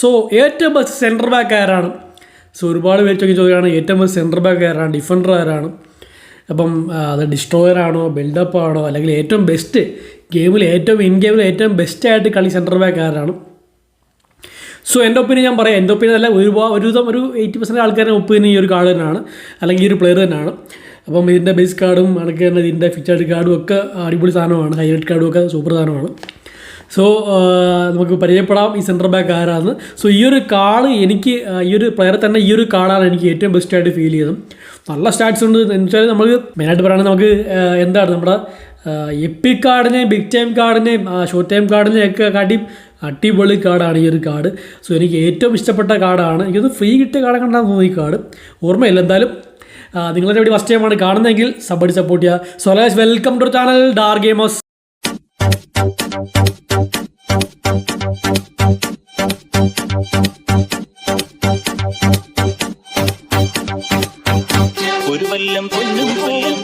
So ഏറ്റവും best centre back ആരാണ്? So ഒരുപാട് പേര് ചോദിക്കുന്ന ചോദ്യമാണ്. ഏറ്റവും ബെസ്റ്റ് സെന്റർ ബാക്ക് ആരാണ്? ഡിഫൻഡർ ആരാണ്? അപ്പം അത് ഡിസ്ട്രോയർ ആണോ ബിൽഡപ്പ് ആണോ അല്ലെങ്കിൽ ഏറ്റവും ബെസ്റ്റ് ഗെയിമിൽ ഏറ്റവും ഇൻ ഗെയിമിൽ ഏറ്റവും ബെസ്റ്റ് ആയിട്ട് കളി സെന്റർ ബാക്ക് ആരാണ്? സോ എന്റെ ഒപ്പീനിയൻ ഞാൻ പറയാം. എന്റെ ഒപ്പീനിയൻ അല്ല ഒരുപാട് ഒരുവിധം ഒരു എയ്റ്റി പെർസെന്റ് ആൾക്കാരുടെ ഒപ്പീനിയൻ ഈ ഒരു കാർഡ് തന്നെയാണ്. അല്ലെങ്കിൽ ഈ ഒരു പ്ലെയർ തന്നെയാണ്. അപ്പം ഇതിന്റെ ബേസ് കാർഡും അടക്കുന്നത് ഇതിന്റെ ഫിക്ചേർഡ് കാർഡും ഒക്കെ അടിപൊളി സാധനമാണ്. ഹൈലൈറ്റ് കാർഡും ഒക്കെ സൂപ്പർ സാധനമാണ്. സോ നമുക്ക് പരിചയപ്പെടാം ഈ സെന്റർ ബാക്ക് ആരാന്ന്. സോ ഈ ഒരു കാൾ എനിക്ക് ഈ ഒരു പ്ലെയറെ തന്നെ ഈ ഒരു കാളാണ് എനിക്ക് ഏറ്റവും ബെസ്റ്റായിട്ട് ഫീൽ ചെയ്തത്. നല്ല സ്റ്റാറ്റ്സ് ഉണ്ട്. എന്ന് വെച്ചാൽ നമ്മൾ മെയിനായിട്ട് പറയുകയാണെങ്കിൽ നമുക്ക് എന്താണ് നമ്മുടെ എപ്പിക് കാർഡിനെയും ബിഗ് ടൈം കാർഡിനെയും ഷോർട്ട് ടൈം കാർഡിനെയും ഒക്കെ കാട്ടി അടിപൊളി കാർഡാണ് ഈ ഒരു കാർഡ് സോ എനിക്ക് ഏറ്റവും ഇഷ്ടപ്പെട്ട കാർഡാണ് എനിക്കൊന്ന് ഫ്രീ കിട്ടിയ കാർഡ് കണ്ടാൽ തോന്നി ഈ കാർഡ് ഓർമ്മയില്ല എന്തായാലും. നിങ്ങളുടെ ഇവിടെ ഫസ്റ്റ് ടൈമാണ് കാണുന്നതെങ്കിൽ സബടി സപ്പോർട്ട് ചെയ്യുക. സോ വെൽക്കം ടു ചാനൽ ഡാർ ഗെയിമേഴ്സ് ഒരു വല്ലം പൊന്നും പോവും.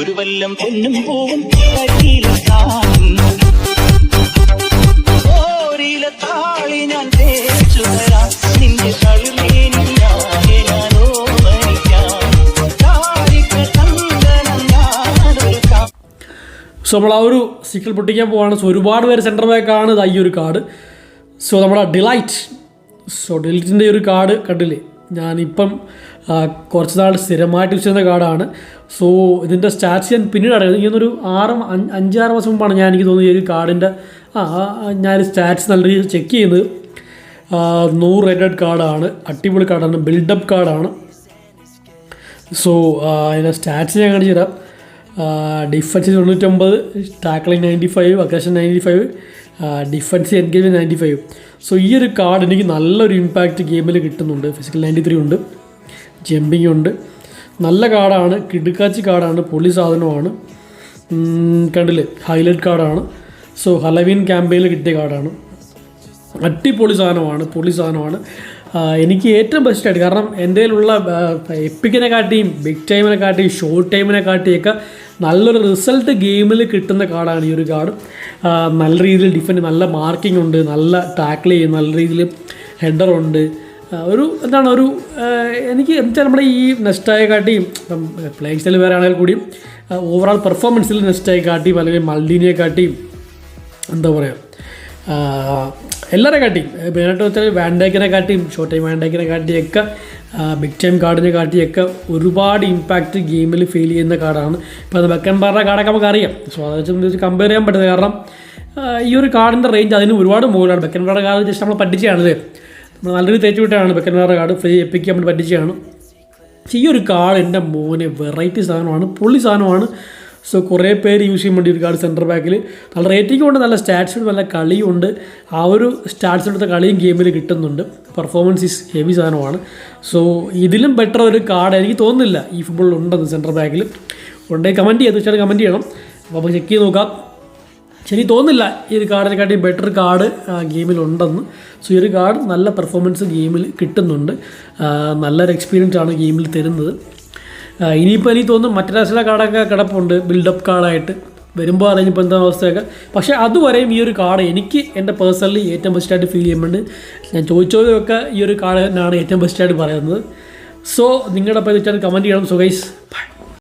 ഒരു വല്ലം പൊന്നും പോവും. താളി ഞാൻ സോ നമ്മൾ ആ ഒരു സിക്കിൾ പൊട്ടിക്കാൻ പോവാണ്. സോ ഒരുപാട് പേര് സെന്റർ ബാക്കാണ് ഇത് ഈ ഒരു കാർഡ്. സോ നമ്മുടെ ഡിലൈറ്റ് സോ ഡിലൈറ്റിന്റെ ഒരു കാർഡ് കണ്ടില്ലേ? ഞാനിപ്പം കുറച്ച് നാൾ സ്ഥിരമായിട്ട് ചെയ്യുന്ന കാർഡാണ്. സോ ഇതിന്റെ സ്റ്റാറ്റ്സ് ഞാൻ പിന്നീട് അറിയാം. ഒരു ആറ് അഞ്ച് അഞ്ചാറ് മാസം മുമ്പാണ് ഞാൻ എനിക്ക് തോന്നുന്നു ഈ കാർഡിന്റെ ആ ഞാൻ സ്റ്റാറ്റ്സ് നല്ല രീതിയിൽ ചെക്ക് ചെയ്യുന്നത്. നൂറ് റേറ്റഡ് കാർഡാണ്. അടിപൊളി കാർഡാണ്. ബിൽഡപ്പ് കാർഡാണ്. സോ അതിന്റെ സ്റ്റാറ്റ്സ് ഞാൻ കാണിച്ചു തരാം. ഡിഫൻസ് തൊണ്ണൂറ്റൊമ്പത് tackling ninety five aggression ninety five defence engagement ninety five so ഈ ഒരു കാർഡ് എനിക്ക് നല്ലൊരു ഇമ്പാക്റ്റ് ഗെയിമിൽ കിട്ടുന്നുണ്ട്. ഫിസിക്കൽ നയന്റി ത്രീ ഉണ്ട്. ജമ്പിങ് ഉണ്ട്. നല്ല കാർഡാണ് കിടുക്കാച്ചി കാർഡാണ് പൊളി സാധനമാണ് കണ്ടില്ലേ? ഹൈലൈറ്റ് കാർഡാണ് സോ ഹലവീൻ ക്യാമ്പയിൽ കിട്ടിയ കാർഡാണ് അടിപൊളി സാധനമാണ്. പൊളി സാധനമാണ്. എനിക്ക് ഏറ്റവും ബെസ്റ്റായിട്ട് കാരണം എന്റെ കയ്യിലുള്ള എപ്പിക്കിനെ കാട്ടിയും ബിഗ് ടൈമിനെ കാട്ടിയും ഷോർട്ട് ടൈമിനെ കാട്ടിയൊക്കെ നല്ലൊരു റിസൾട്ട് ഗെയിമിൽ കിട്ടുന്ന കാർഡാണ് ഈ ഒരു കാർഡ് നല്ല രീതിയിൽ ഡിഫൻഡ് നല്ല മാർക്കിംഗ് ഉണ്ട് നല്ല ടാക്കിൾ ചെയ്യും നല്ല രീതിയിൽ ഹെഡറുണ്ട് ഒരു എന്താണ് ഒരു എനിക്ക് എന്താ നമ്മുടെ ഈ നെസ്റ്റായെ കാട്ടിയും ഇപ്പം പ്ലേയിങ് സ്റ്റൈൽ വേറെ ആണെങ്കിൽ കൂടിയും ഓവറോൾ പെർഫോമൻസിൽ നെസ്റ്റായി കാട്ടിയും അല്ലെങ്കിൽ മൾഡീനിയെ കാട്ടിയും എന്താ പറയുക എല്ലാവരെ കാട്ടിയും മെയിനായിട്ട് വെച്ചാൽ വാൻഡേക്കിനെ കാട്ടിയും ഷോർട്ട് ടൈം വാൻഡേക്കിനെ കാട്ടിയൊക്കെ ബിഗ് ടൈം കാർഡിനെ കാട്ടിയൊക്കെ ഒരുപാട് ഇമ്പാക്റ്റ് ഗെയിമിൽ ഫീൽ ചെയ്യുന്ന കാർഡാണ്. ഇപ്പോൾ അത് വെക്കൻ പാറ കാർഡൊക്കെ നമുക്ക് അറിയാം സോ അത് വെച്ച് കമ്പയർ ചെയ്യാൻ പറ്റുന്നത് കാരണം ഈ ഒരു കാർഡിന്റെ റേഞ്ച് അതിന് ഒരുപാട് മുകളിലാണ്. ബെക്കൻ ബാറിന്റെ കാർഡ് ജസ്റ്റ് നമ്മൾ പഠിച്ചതാണത് നല്ലൊരു തേച്ച് വിട്ടാണ് ബെക്കന്മാരുടെ കാർഡ് ഫ്രീ എപ്പിക്ക് നമ്മൾ പറ്റിച്ചാണ് പക്ഷേ ഈ ഒരു കാർഡ് എന്റെ മോനെ വെറൈറ്റി സാധനമാണ് പുള്ളി സാധനമാണ്. സോ കുറേ പേര് യൂസ് ചെയ്യാൻ വേണ്ടി ഒരു കാർഡ് സെന്റർ ബാക്കിൽ നല്ല റേറ്റിംഗ് ഉണ്ട് നല്ല സ്റ്റാറ്റ്സ് നല്ല കളിയും ഉണ്ട്. ആ ഒരു സ്റ്റാറ്റ്സ് എടുത്ത കളിയും ഗെയിമിൽ കിട്ടുന്നുണ്ട്. പെർഫോമൻസ് ഈസ് ഹെവി സാധനമാണ്. സോ ഇതിലും ബെറ്റർ ഒരു കാർഡ് എനിക്ക് തോന്നുന്നില്ല ഈ ഫുട്ബോളിൽ ഉണ്ടെന്ന് സെന്റർ ബാക്കിൽ ഉണ്ടെങ്കിൽ കമന്റ് ചെയ്യാം തീർച്ചയായിട്ടും കമന്റ് ചെയ്യണം. അപ്പോൾ ചെക്ക് ചെയ്ത് നോക്കാം. എനിക്ക് തോന്നുന്നില്ല ഈ ഒരു കാർഡിനെക്കാട്ടി ബെറ്റർ കാർഡ് ഗെയിമിലുണ്ടെന്ന്. സോ ഈ ഒരു കാർഡ് നല്ല പെർഫോമൻസ് ഗെയിമിൽ കിട്ടുന്നുണ്ട്. നല്ലൊരു എക്സ്പീരിയൻസ് ആണ് ഗെയിമിൽ തരുന്നത്. ഇനിയിപ്പോൾ എനിക്ക് തോന്നുന്നു മറ്റു രാഷ്ട്രീയ കാർഡൊക്കെ കിടപ്പുണ്ട് ബിൽഡപ്പ് കാർഡായിട്ട് വരുമ്പോൾ അറിഞ്ഞപ്പോൾ എന്താ അവസ്ഥയൊക്കെ. പക്ഷേ അതുവരെയും ഈ ഒരു കാർഡ് എനിക്ക് എന്റെ പേഴ്സണലി ഏറ്റവും ബെസ്റ്റായിട്ട് ഫീൽ ചെയ്യുന്നുണ്ട് ഞാൻ ചോദിച്ചതൊക്കെ ഈ ഒരു കാർഡ് തന്നെയാണ് ഏറ്റവും ബെസ്റ്റായിട്ട് പറയുന്നത്. സോ നിങ്ങളുടെ അപ്പോൾ കമന്റ് ചെയ്യണം. So by